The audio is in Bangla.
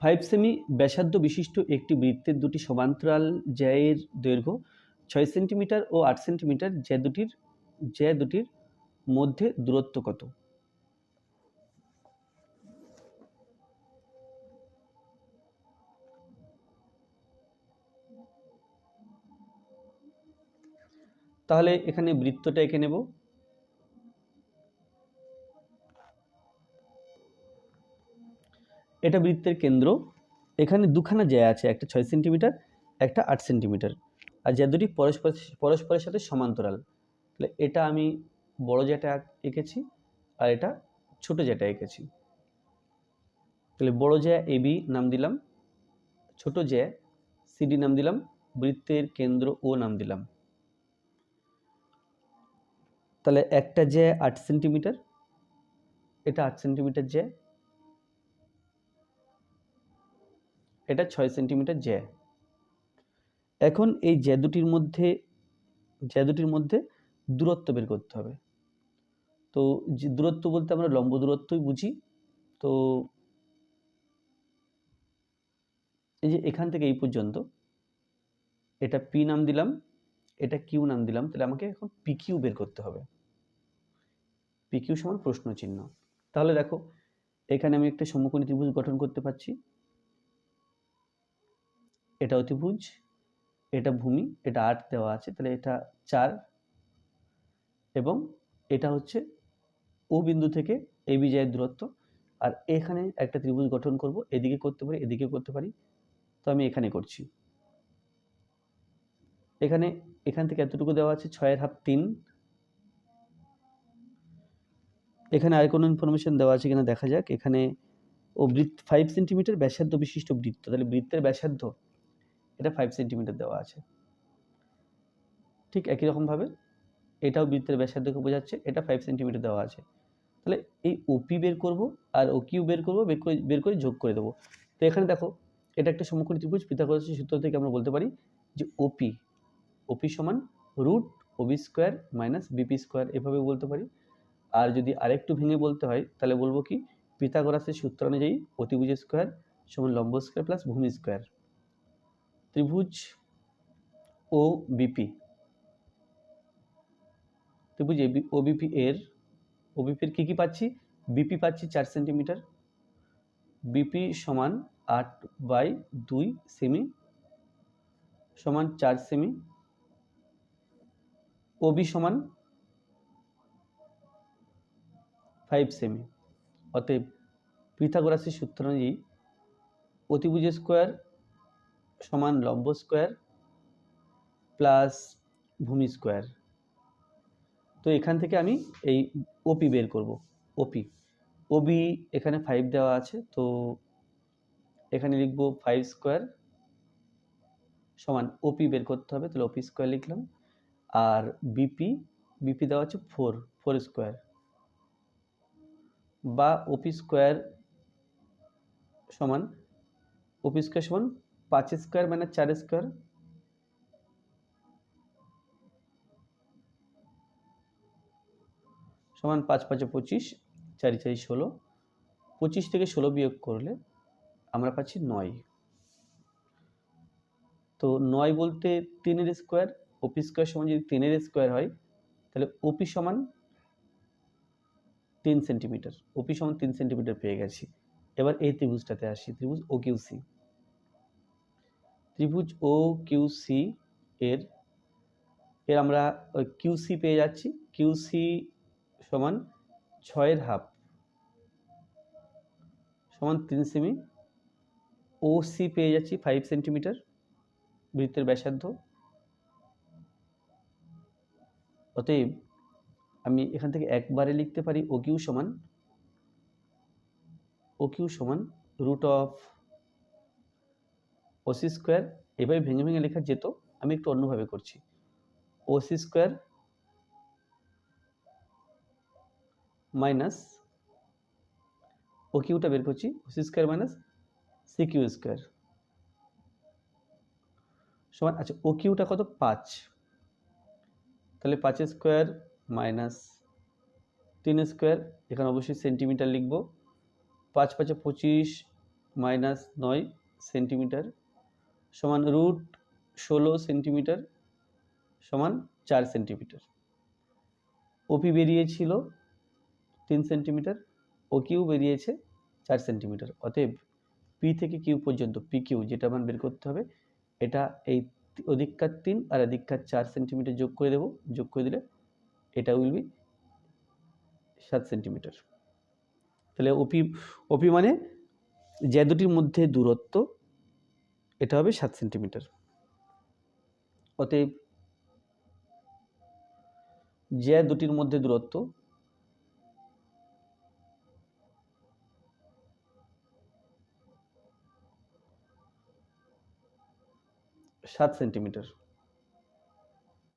ফাইভ সেমি ব্যাসার্ধ বিশিষ্ট একটি বৃত্তের দুটি সমান্তরাল জ্যায়ের দৈর্ঘ্য ছয় সেন্টিমিটার ও আট সেন্টিমিটার, জ্যা দুটির জ্যা দুটির মধ্যে দূরত্ব কত? তাহলে এখানে বৃত্তটা এঁকে নেব। এটা বৃত্তের কেন্দ্র। এখানে দুখানা জ্যা আছে, একটা ছয় সেন্টিমিটার, একটা আট সেন্টিমিটার। আর জ্যা দুটি পরস্পর, পরস্পরের সাথে সমান্তরাল। তাহলে এটা আমি বড় জ্যাটা এঁকেছি আর এটা ছোট জ্যাটা এঁকেছি। তাহলে বড় জ্যা এবি নাম দিলাম, ছোট জ্যা সিডি নাম দিলাম, বৃত্তের কেন্দ্র ও নাম দিলাম। তাহলে একটা জ্যা আট সেন্টিমিটার, এটা আট সেন্টিমিটার জ্যা এটা ছয় সেন্টিমিটার জ্যা। এখন এই জ্যা দুটির মধ্যে, জ্যা দুটির মধ্যে দূরত্ব বের করতে হবে। তো দূরত্ব বলতে আমরা লম্ব দূরত্বই বুঝি। তো এই যে এখান থেকে এই পর্যন্ত, এটা পি নাম দিলাম, এটা কিউ নাম দিলাম, তাহলে আমাকে এখন পি কিউ বের করতে হবে। পি কিউ সমান প্রশ্ন চিহ্ন তাহলে দেখো, এখানে আমি একটা সমকোণী ত্রিভুজ গঠন করতে পারছি। এটা অতিভুজ, এটা ভূমি, এটা আট দেওয়া আছে, তাহলে এটা চার। এবং এটা হচ্ছে ও বিন্দু থেকে এ বিজয়ের দূরত্ব। আর এখানে একটা ত্রিভুজ গঠন করব, এদিকে করতে পারি, এদিকে করতে পারি। তো আমি এখানে করছি। এখানে, এখান থেকে এতটুকু দেওয়া আছে ছয়ের হাফ তিন। এখানে আর কোনো ইনফরমেশন দেওয়া আছে কিনা দেখা যাক। এখানে ও বৃত্ত ফাইভ সেন্টিমিটার ব্যাসার্ধ বিশিষ্ট বৃত্ত, তাহলে বৃত্তের ব্যাসার্ধ এটা ফাইভ সেন্টিমিটার দেওয়া আছে। ঠিক একই রকমভাবে এটাও বৃত্তের ব্যাসার্ধকে বোঝাচ্ছে, এটা ফাইভ সেন্টিমিটার দেওয়া আছে। তাহলে এই ওপি বের করব আর ও কিউ বের করব, বের করে বের করে যোগ করে দেবো। তো এখানে দেখো, এটা একটা সমকোণী ত্রিভুজ, পিথাগোরাসের সূত্র থেকে আমরা বলতে পারি যে ওপি ওপি সমান root OB square minus BP square এভাবে বলতে পারি। আর যদি আরেকটু ভেঙে বলতে হয়, তাহলে বলব কি, পিথাগোরাসের সূত্র অনুযায়ী অতিভুজ স্কোয়ার সমান লম্ব স্কোয়ার প্লাস ভূমি স্কোয়ার ত্রিভুজ ও বিপি ত্রিভুজ ওবিপি এর ওবিপির কী কী পাচ্ছি? বিপি পাচ্ছি চার সেন্টিমিটার। বিপি সমান আট বাই দুই সেমি, সমান চার সেমি। ওবি সমান ফাইভ সেমি। অতএব পিথাগোরাসের সূত্র অনুযায়ী অতিভুজ স্কোয়ার সমান লম্ব স্কোয়ার প্লাস ভূমি স্কোয়ার। তো এখান থেকে আমি এই ওপি বের করব ওপি ওবি এখানে ফাইভ দেওয়া আছে, তো এখানে লিখব ফাইভ স্কোয়ার সমান ওপি বের করতে হবে, তাহলে ওপি স্কোয়ার লিখলাম। আর বিপি বিপি দেওয়া আছে ফোর ফোর স্কোয়ার বা ওপি স্কোয়ার সমান ওপি স্কোয়ার সমান পাঁচ স্কোয়ার মানে চার স্কোয়ার সমান পাঁচ পাঁচে পঁচিশ চারি চারি ষোলো পঁচিশ থেকে ষোলো বিয়োগ করলে আমরা পাচ্ছি নয়। তো নয় বলতে তিনের স্কোয়ার ওপি স্কোয়ার সমান যদি তিনের স্কোয়ার হয়, তাহলে ওপি সমান তিন সেন্টিমিটার ওপি সমান তিন সেন্টিমিটার পেয়ে গেছি। এবার এই ত্রিভুজটাতে আসি, ত্রিভুজ ও কিউ সি ত্রিভুজ ও কিউ সি এর এর আমরা কিউ সি পেয়ে যাচ্ছি। কিউ সি সমান ছয়ের হাফ, সমান তিন সেমি। ও সি পেয়ে যাচ্ছি ফাইভ সেন্টিমিটার বৃত্তের ব্যাসার্ধ। অতএব আমি এখান থেকে একবারে লিখতে পারি ও কিউ সমান ও কিউ সমান রুট অফ ওসি স্কোয়ার এভাবে ভেঙে ভেঙে লেখা যেত, আমি একটু অন্যভাবে করছি। ওসি স্কোয়ার মাইনাস ও কিউটা বের করছি OC square minus C Q square সমান আচ্ছা ও কিউটা কত? পাঁচ। তাহলে পাঁচ স্কোয়ার মাইনাস তিন স্কোয়ার এখানে অবশ্যই সেন্টিমিটার লিখব। পাঁচ পাঁচে পঁচিশ মাইনাস নয় সেন্টিমিটার সমান রুট ষোলো সেন্টিমিটার সমান চার সেন্টিমিটার ওপি বেরিয়েছিল তিন সেন্টিমিটার ও কিউ বেরিয়েছে চার সেন্টিমিটার অতএব পি থেকে কিউ পর্যন্ত পি কিউ যেটা আমার বের করতে হবে, এটা এই ওদিককার তিন আর এদিককার চার সেন্টিমিটার যোগ করে দেবো। যোগ করে দিলে এটা উইল বি সাত সেন্টিমিটার তাহলে ওপি ওপি মানে যে দুটির মধ্যে দূরত্ব এটা হবে সাত সেন্টিমিটার। অতএব যে দুটির মধ্যে দূরত্ব সাত সেন্টিমিটার।